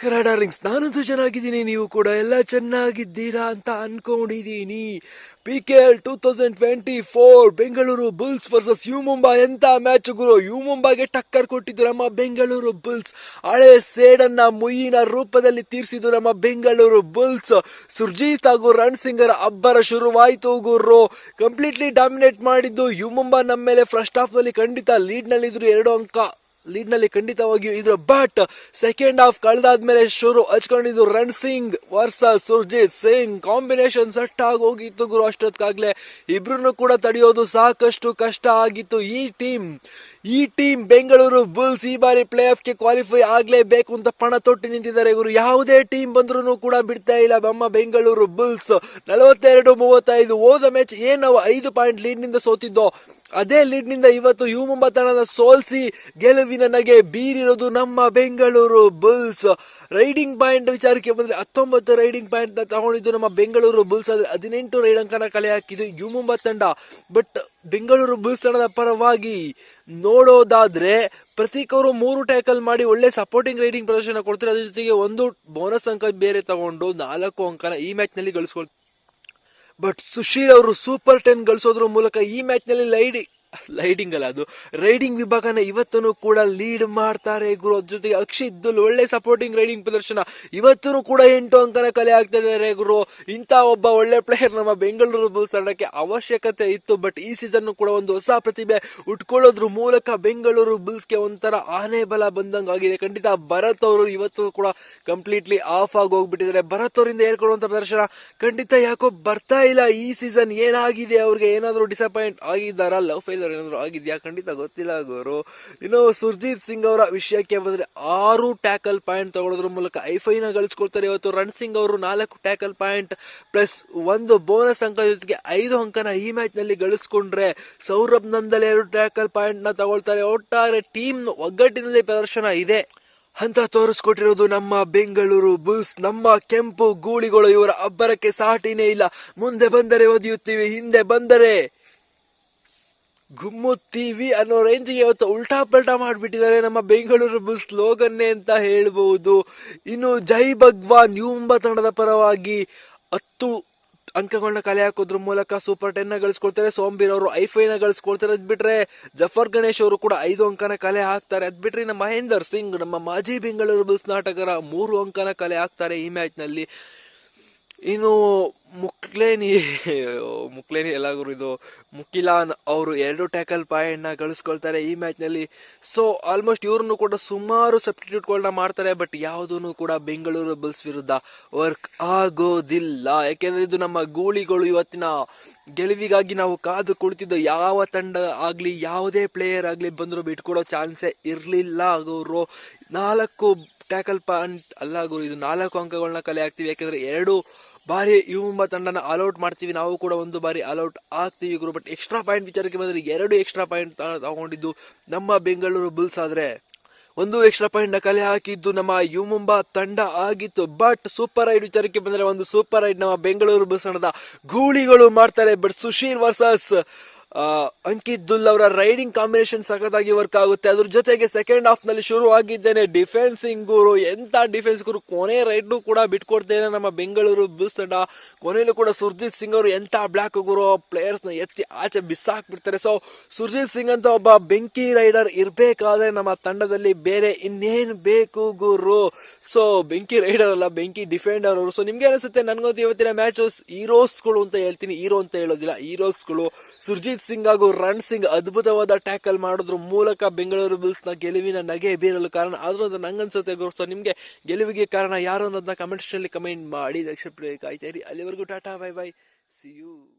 ನಮಸ್ಕಾರ ಡಾರ್ಲಿಂಗ್ಸ್ ನಾನಂತೂ ಚೆನ್ನಾಗಿದ್ದೀನಿ, ನೀವು ಕೂಡ ಎಲ್ಲ ಚೆನ್ನಾಗಿದ್ದೀರಾ ಅಂತ ಅನ್ಕೊಂಡಿದ್ದೀನಿ P K L two thousand twenty four Bengaluru bulls versus U Mumba ಎಂತ ಮ್ಯಾಚ್ ಗುರು? ಯು ಮುಂಬಾಗೆ ಟಕ್ಕರ್ ಕೊಟ್ಟಿದ್ದು ನಮ್ಮ ಬೆಂಗಳೂರು ಬುಲ್ಸ್. ಹಳೆ ಸೇಡನ್ನ ಮುಯ್ಯಿನ ರೂಪದಲ್ಲಿ ತೀರಿಸಿದ್ದು ನಮ್ಮ ಬೆಂಗಳೂರು ಬುಲ್ಸ್. ಸುರ್ಜೀತ್ ಹಾಗೂ ರಣ್ ಸಿಂಗರ್ ಅಬ್ಬರ ಶುರುವಾಯಿತು ಗುರು. ಕಂಪ್ಲೀಟ್ಲಿ ಡಾಮಿನೇಟ್ ಮಾಡಿದ್ದು ಯು ಮುಂಬಾ ನಮ್ಮ ಮೇಲೆ ಫಸ್ಟ್ ಹಾಫ್ನಲ್ಲಿ ಖಂಡಿತ ಲೀಡ್ ನಲ್ಲಿದ್ರು ಎರಡು ಅಂಕ. ಲೀಡ್ನಲ್ಲಿ ಖಂಡಿತವಾಗಿಯೂ ಇದ್ರು. ಬಟ್ ಸೆಕೆಂಡ್ ಹಾಫ್ ಕಳೆದಾದ್ಮೇಲೆ ಶುರು ಹಚ್ಕೊಂಡಿದ್ದು Ran Singh versus Surjit Singh combination set ಆಗಿ ಹೋಗಿತ್ತು ಗುರು ಅಷ್ಟೊತ್ತಾಗ್ಲೇ ಇಬ್ರು ಕೂಡ ತಡೆಯೋದು ಸಾಕಷ್ಟು ಕಷ್ಟ ಆಗಿತ್ತು. ಈ ಟೀಮ್ ಈ ಟೀಮ್ ಬೆಂಗಳೂರು ಬುಲ್ಸ್ ಈ ಬಾರಿ ಪ್ಲೇ ಆಫ್ಗೆ ಕ್ವಾಲಿಫೈ ಆಗ್ಲೇಬೇಕು ಅಂತ ಪಣ ತೊಟ್ಟಿ ನಿಂತಿದ್ದಾರೆ ಗುರು. ಯಾವುದೇ ಟೀಮ್ ಬಂದ್ರು ಕೂಡ ಬಿಡ್ತಾ ಇಲ್ಲ ನಮ್ಮ ಬೆಂಗಳೂರು ಬುಲ್ಸ್ ನಲವತ್ತೆರಡು ಮೂವತ್ತೈದು ಹೋದ ಮ್ಯಾಚ್ ಏನ್ ನಾವು ಐದು ಪಾಯಿಂಟ್ ಲೀಡ್ನಿಂದ ಸೋತಿದ್ದೋ? ಅದೇ ಲೀಡ್ನಿಂದ ಇವತ್ತು ಯು ಮುಂಬಾ ತಂಡನ ಸೋಲ್ಸಿ ಗೆಲುವಿನ ನಗೆ ಬೀರಿರೋದು ನಮ್ಮ ಬೆಂಗಳೂರು ಬುಲ್ಸ್. ರೈಡಿಂಗ್ ಪಾಯಿಂಟ್ ವಿಚಾರಕ್ಕೆ ಬಂದ್ರೆ ಹತ್ತೊಂಬತ್ತು ರೈಡಿಂಗ್ ಪಾಯಿಂಟ್ನ ತಗೊಂಡಿದ್ದು ನಮ್ಮ ಬೆಂಗಳೂರು ಬುಲ್ಸ್. ಆದ್ರೆ ಹದಿನೆಂಟು ರೈಡ್ ಅಂಕನ ಕಲೆ ಹಾಕಿದ್ದು ಯು ಮುಂಬಾ ತಂಡ ಬಟ್ ಬೆಂಗಳೂರು ಬುಲ್ಸ್ ತಂಡದ ಪರವಾಗಿ ನೋಡೋದಾದ್ರೆ ಪ್ರತೀಕ್ ಅವರು ಮೂರು ಟ್ಯಾಕಲ್ ಮಾಡಿ ಒಳ್ಳೆ ಸಪೋರ್ಟಿಂಗ್ ರೈಡಿಂಗ್ ಪ್ರದರ್ಶನ ಕೊಡ್ತಾರೆ. ಅದ್ರ ಜೊತೆಗೆ ಒಂದು ಬೋನಸ್ ಅಂಕ ಬೇರೆ ತಗೊಂಡು ನಾಲ್ಕು ಅಂಕನ ಈ ಮ್ಯಾಚ್ನಲ್ಲಿ ಗಳಿಸ್ಕೊಳ್ತಾರೆ. ಬಟ್ ಸುಶೀಲ್ ಅವರು ಸೂಪರ್ ಟೆನ್ ಗಳಿಸೋದ್ರ ಮೂಲಕ ಈ ಮ್ಯಾಚ್ನಲ್ಲಿ ಲೈಡಿ. ಲೈಡಿಂಗ್ ಅಲ್ಲ ಅದು. ರೈಡಿಂಗ್ ವಿಭಾಗನ ಇವತ್ತೂ ಕೂಡ ಲೀಡ್ ಮಾಡ್ತಾರೆ ಗುರು. ಅದ್ರ ಜೊತೆಗೆ ಅಕ್ಷಿತ್ ದುಲ್ ಒಳ್ಳೆ ಸಪೋರ್ಟಿಂಗ್ ರೈಡಿಂಗ್ ಪ್ರದರ್ಶನ. ಇವತ್ತೂ ಕೂಡ ಎಂಟು ಅಂಕನ ಕಲೆ ಆಗ್ತಾ ಇದ್ದಾರೆ ಗುರು. ಇಂಥ ಒಬ್ಬ ಒಳ್ಳೆ ಪ್ಲೇಯರ್ ನಮ್ಮ ಬೆಂಗಳೂರು ಬುಲ್ಸ್ ತಂಡಕ್ಕೆ ಅವಶ್ಯಕತೆ ಇತ್ತು. ಬಟ್ ಈ ಸೀಸನ್ ಕೂಡ ಒಂದು ಹೊಸ ಪ್ರತಿಭೆ ಉಟ್ಕೊಳ್ಳೋದ್ರ ಮೂಲಕ ಬೆಂಗಳೂರು ಬುಲ್ಸ್ಗೆ ಒಂಥರ ಆನೆ ಬಲ ಬಂದಂಗ ಆಗಿದೆ. ಖಂಡಿತ ಭರತ್ ಅವರು ಇವತ್ತು ಕೂಡ ಕಂಪ್ಲೀಟ್ಲಿ ಆಫ್ ಆಗಿ ಹೋಗ್ಬಿಟ್ಟಿದ್ದಾರೆ ಭರತ್ ಅವರಿಂದ ಹೇಳ್ಕೊಡುವಂತ ಪ್ರದರ್ಶನ ಖಂಡಿತ ಯಾಕೋ ಬರ್ತಾ ಇಲ್ಲ. ಈ ಸೀಸನ್ ಏನಾಗಿದೆ? ಅವ್ರಿಗೆ ಏನಾದರೂ ಡಿಸಪಾಯಿಂಟ್ ಆಗಿದ್ದಾರಾ? ಲವ್ ಫೇಲರ್ ಏನಾದ್ರು ಆಗಿದ್ಯಾ? ಖಂಡಿತ ಗೊತ್ತಿಲ್ಲ ಗುರು. ಇನ್ನು ಸುರ್ಜಿತ್ ಸಿಂಗ್ ಅವರ ವಿಷಯಕ್ಕೆ ಬಂದ್ರೆ ಆರು ಟ್ಯಾಕಲ್ ಪಾಯಿಂಟ್ ತಗೊಳ್ಳೋದ್ರ ಮೂಲಕ ಐಫೈನ ಗಳಿಸ್ಕೊಳ್ತಾರೆ. ಇವತ್ತು ರಣ್ ಸಿಂಗ್ ಅವರು ನಾಲ್ಕು ಟ್ಯಾಕಲ್ ಪಾಯಿಂಟ್ ಪ್ಲಸ್ ಒಂದು ಬೋನಸ್ ಅಂಕ ಜೊತೆಗೆ ಐದು ಅಂಕನ ಈ ಮ್ಯಾಚ್ನಲ್ಲಿ ಗಳಿಸ್ಕೊಂಡ್ರೆ ಸೌರಭ್ ನಂದಲ್ಲಿ ಎರಡು ಟ್ಯಾಕಲ್ ಪಾಯಿಂಟ್ನ ತಗೊಳ್ತಾರೆ. ಒಟ್ಟಾರೆ ಟೀಮ್ ಒಗ್ಗಟ್ಟಿನಲ್ಲಿ ಪ್ರದರ್ಶನ ಇದೆ. ಅಂತ ತೋರಿಸ್ಕೊಟ್ಟಿರೋದು ನಮ್ಮ ಬೆಂಗಳೂರು ಬುಲ್ಸ್. ನಮ್ಮ ಕೆಂಪು ಗೂಳಿಗಳು ಇವರ ಅಬ್ಬರಕ್ಕೆ ಸಾಟಿನೇ ಇಲ್ಲ. ಮುಂದೆ ಬಂದರೆ ಒದಿಯುತ್ತೀವಿ, ಹಿಂದೆ ಬಂದರೆ ಗುಮ್ಮುತ್ತೀವಿ ಅನ್ನೋ ರೇಂಜ್ಗೆ ಇವತ್ತು ಉಲ್ಟಾ ಪಲ್ಟಾ ಮಾಡಿಬಿಟ್ಟಿದ್ದಾರೆ ನಮ್ಮ ಬೆಂಗಳೂರು ಬುಲ್ಸ್ ಸ್ಲೋಗನ್ನೇ ಅಂತ ಹೇಳ್ಬಹುದು ಇನ್ನು ಜೈ ಭಗ್ವಾನ್ ಯುಂಬ ತಂಡದ ಪರವಾಗಿ ಹತ್ತು ಅಂಕಗಳನ್ನ ಕಲೆ ಹಾಕೋದ್ರ ಮೂಲಕ ಸೂಪರ್ ಟೆನ್ನ ಗಳಿಸ್ಕೊಳ್ತಾರೆ, ಸೋಂಬೀರ್ ಅವರು ಐಫೈನ ಗಳಿಸ್ಕೊಳ್ತಾರೆ ಅದ್ ಬಿಟ್ರೆ ಜಫರ್ ಗಣೇಶ್ ಅವರು ಕೂಡ ಐದು ಅಂಕನ ಕಲೆ ಹಾಕ್ತಾರೆ. ಅದ್ ಬಿಟ್ರೆ ನಮ್ಮ ಮಹೇಂದರ್ ಸಿಂಗ್ ನಮ್ಮ ಮಾಜಿ ಬೆಂಗಳೂರು ಬುಲ್ಸ್ ನಾಟಕರ ಮೂರು ಅಂಕನ ಕಲೆ ಹಾಕ್ತಾರೆ ಈ ಮ್ಯಾಚ್ನಲ್ಲಿ ಇನ್ನು ಮುಕ್ಲೇನಿ ಮುಕ್ಲೇನಿ ಗುರು ಇದು ಮುಕಿಲಾನ್ ಅವರು ಎರಡು ಟ್ಯಾಕಲ್ ಪಾಯಿಂಟ್ನ ಗಳಿಸ್ಕೊಳ್ತಾರೆ ಈ ಮ್ಯಾಚ್ನಲ್ಲಿ ಸೊ ಆಲ್ಮೋಸ್ಟ್ ಇವ್ರನ್ನು ಕೂಡ ಸುಮಾರು ಸಬ್ಸ್ಟಿಟ್ಯೂಟ್ಗಳನ್ನ ಮಾಡ್ತಾರೆ ಬಟ್ ಯಾವುದೂ ಕೂಡ ಬೆಂಗಳೂರು ಬಲ್ಸ್ ವಿರುದ್ಧ ವರ್ಕ್ ಆಗೋದಿಲ್ಲ. ಯಾಕೆಂದ್ರೆ ಇದು ನಮ್ಮ ಗೂಳಿಗಳು ಇವತ್ತಿನ ಗೆಲುವಿಗಾಗಿ ನಾವು ಕಾದು ಕುಳಿತಿದ್ದು. ಯಾವ ತಂಡ ಆಗಲಿ, ಯಾವುದೇ ಪ್ಲೇಯರ್ ಆಗಲಿ ಬಂದ್ರು ಬಿಟ್ಕೊಡೋ ಚಾನ್ಸೇ ಇರಲಿಲ್ಲ ಅವರು ನಾಲ್ಕು ಟ್ಯಾಕಲ್ ಪಾಯಿಂಟ್ ಅಲ್ಲ ಗುರು, ಇದು ನಾಲ್ಕು ಅಂಕಗಳನ್ನ ಕಲೆ ಹಾಕ್ತೀವಿ. ಯಾಕಂದ್ರೆ ಎರಡು ಬಾರಿ ಯುವ ತಂಡನ ಅಲೌಟ್ ಮಾಡ್ತೀವಿ. ನಾವು ಕೂಡ ಒಂದು ಬಾರಿ ಅಲೌಟ್ ಆಗ್ತೀವಿ ಗುರು. ಬಟ್ ಎಕ್ಸ್ಟ್ರಾ ಪಾಯಿಂಟ್ ವಿಚಾರಕ್ಕೆ ಬಂದ್ರೆ ಎರಡು ಎಕ್ಸ್ಟ್ರಾ ಪಾಯಿಂಟ್ ತಗೊಂಡಿದ್ದು ನಮ್ಮ ಬೆಂಗಳೂರು ಬುಲ್ಸ್ ಆದ್ರೆ ಒಂದು ಎಕ್ಸ್ಟ್ರಾ ಪಾಯಿಂಟ್ನ ಕಲೆ ಹಾಕಿದ್ದು ನಮ್ಮ ಯು ಮುಂಬಾ ತಂಡ ಆಗಿತ್ತು. ಬಟ್ ಸೂಪರ್ ರೈಡ್ ವಿಚಾರಕ್ಕೆ ಬಂದ್ರೆ ಒಂದು ಸೂಪರ್ ರೈಡ್ ನಮ್ಮ ಬೆಂಗಳೂರು ಬುಲ್ಸ್ ತಂಡದ ಗೂಳಿಗಳು ಮಾಡ್ತಾರೆ. ಬಟ್ ಸುಶೀಲ್ ವರ್ಸಸ್ ಅಂಕಿತ್ ದುಲ್ ಅವರ ರೈಡಿಂಗ್ ಕಾಂಬಿನೇಷನ್ ಸಖತ್ತಾಗಿ ವರ್ಕ್ ಆಗುತ್ತೆ. ಅದ್ರ ಜೊತೆಗೆ ಸೆಕೆಂಡ್ ಹಾಫ್ನಲ್ಲಿ ಶುರು ಆಗಿದ್ದೇನೆ. ಡಿಫೆನ್ಸಿಂಗ್ ಗುರು ಎಂತ ಡಿಫೆನ್ಸ್ ಗುರು ಕೊನೆ ರೈಡ್ ಕೂಡ ಬಿಟ್ಕೊಡ್ತೇನೆ ನಮ್ಮ ಬೆಂಗಳೂರು ಬುಲ್ಸ್ ತಂಡ. ಕೊನೆಯಲ್ಲೂ ಕೂಡ ಸುರ್ಜಿತ್ ಸಿಂಗ್ ಅವರು ಎಂತ ಬ್ಲಾಕ್ ಗುರು ಪ್ಲೇಯರ್ಸ್ನ ಎತ್ತಿ ಆಚೆ ಬಿಸಾಕ್ಬಿಡ್ತಾರೆ. ಸೊ ಸುರ್ಜಿತ್ ಸಿಂಗ್ ಅಂತ ಒಬ್ಬ ಬೆಂಕಿ ರೈಡರ್ ಇರ್ಬೇಕಾದ್ರೆ ನಮ್ಮ ತಂಡದಲ್ಲಿ ಬೇರೆ ಇನ್ನೇನು ಬೇಕು ಗುರು ಸೊ ಬೆಂಕಿ ರೈಡರ್ ಅಲ್ಲ, ಬೆಂಕಿ ಡಿಫೆಂಡರ್ ಅವರು. ಸೊ ನಿಮ್ಗೆ ಅನಿಸುತ್ತೆ, ನನ್ಗೊಂದು ಇವತ್ತಿನ ಮ್ಯಾಚಸ್ ಹೀರೋಸ್ಗಳು ಅಂತ ಹೇಳ್ತೀನಿ. ಹೀರೋ ಅಂತ ಹೇಳೋದಿಲ್ಲ ಹೀರೋಸ್ಗಳು ಸುರ್ಜಿತ್ ಸಿಂಗ್ ಹಾಗೂ ರಣ್ ಸಿಂಗ್ ಅದ್ಭುತವಾದ ಟ್ಯಾಕಲ್ ಮಾಡೋದ್ರ. ಮೂಲಕ ಬೆಂಗಳೂರು ಬುಲ್ಸ್ನ ಗೆಲುವಿನ ನಗೆ ಬೀರಲು ಕಾರಣ. ಆದ್ರೂ ನಂಗನ್ಸುತ್ತೆ ಗುರು ಸೊ ನಿಮ್ಗೆ ಗೆಲುವಿಗೆ ಕಾರಣ ಯಾರು ಅನ್ನೋದನ್ನ ಕಮೆಂಟ್ಸ್ ಅಲ್ಲಿ ಕಮೆಂಟ್ ಮಾಡಿ. ದಕ್ಷಿಣ ಕಾಯ್ತಾ ಇರಿ. ಅಲ್ಲಿವರೆಗೂ ta ta, bye bye. See you